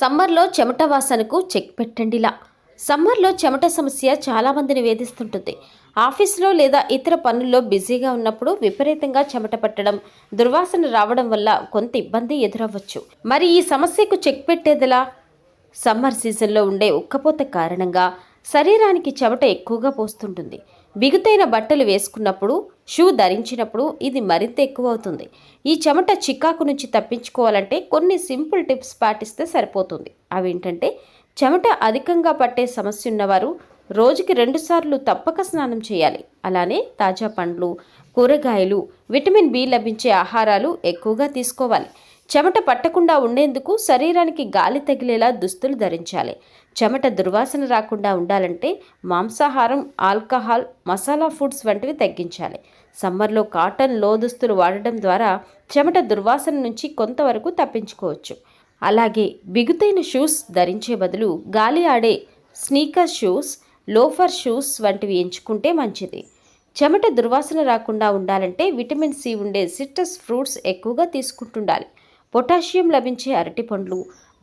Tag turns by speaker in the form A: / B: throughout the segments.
A: సమ్మర్లో చెమట వాసనకు చెక్ పెట్టండిలా సమ్మర్లో చెమట సమస్య చాలా మందిని వేధిస్తుంటుంది ఆఫీసులో లేదా ఇతర పనుల్లో బిజీగా ఉన్నప్పుడు విపరీతంగా చెమట పట్టడం దుర్వాసన రావడం వల్ల కొంత ఇబ్బంది ఎదురవ్వచ్చు. మరి ఈ సమస్యకు చెక్ పెట్టేదిలా? సమ్మర్ సీజన్లో ఉండే ఉక్కపోత కారణంగా శరీరానికి చెమట ఎక్కువగా పోస్తుంటుంది. బిగుతైన బట్టలు వేసుకున్నప్పుడు షూ ధరించినప్పుడు ఇది మరింత ఎక్కువ అవుతుంది ఈ చెమట చికాకు నుంచి తప్పించుకోవాలంటే కొన్ని సింపుల్ టిప్స్ పాటిస్తే సరిపోతుంది. అవేంటంటే చెమట అధికంగా పట్టే సమస్య ఉన్నవారు రోజుకి రెండుసార్లు తప్పక స్నానం చేయాలి. అలానే తాజా పండ్లు కూరగాయలు విటమిన్ బి లభించే ఆహారాలు ఎక్కువగా తీసుకోవాలి. చెమట పట్టకుండా ఉండేందుకు శరీరానికి గాలి తగిలేలా దుస్తులు ధరించాలి. చెమట దుర్వాసన రాకుండా ఉండాలంటే మాంసాహారం ఆల్కహాల్ మసాలా ఫుడ్స్ వంటివి తగ్గించాలి. సమ్మర్లో కాటన్లో దుస్తులు వాడటం ద్వారా చెమట దుర్వాసన నుంచి కొంతవరకు తప్పించుకోవచ్చు. అలాగే బిగుతైన షూస్ ధరించే బదులు గాలి ఆడే స్నీకర్ షూస్ లోఫర్ షూస్ వంటివి ఎంచుకుంటే మంచిది. చెమట దుర్వాసన రాకుండా ఉండాలంటే విటమిన్ సి ఉండే సిట్రస్ ఫ్రూట్స్ ఎక్కువగా తీసుకుంటుండాలి. పొటాషియం లభించే అరటి పండ్లు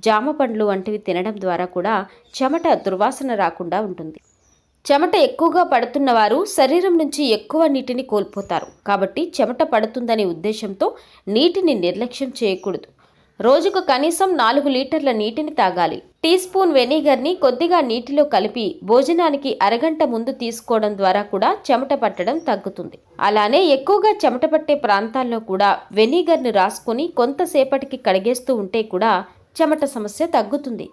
A: జామ పండ్లు వంటివి తినడం ద్వారా కూడా చెమట దుర్వాసన రాకుండా ఉంటుంది. చెమట ఎక్కువగా పడుతున్న వారు శరీరం నుంచి ఎక్కువ నీటిని కోల్పోతారు. కాబట్టి చెమట పడుతుందనే ఉద్దేశంతో నీటిని నిర్లక్ష్యం చేయకూడదు. రోజుకు కనీసం నాలుగు లీటర్ల నీటిని తాగాలి. టీ స్పూన్ వెనిగర్ని కొద్దిగా నీటిలో కలిపి భోజనానికి అరగంట ముందు తీసుకోవడం ద్వారా కూడా చెమట పట్టడం తగ్గుతుంది. అలానే ఎక్కువగా చెమట పట్టే ప్రాంతాల్లో కూడా వెనిగర్ని రాసుకొని కొంతసేపటికి కడిగేస్తూ ఉంటే కూడా చెమట సమస్య తగ్గుతుంది.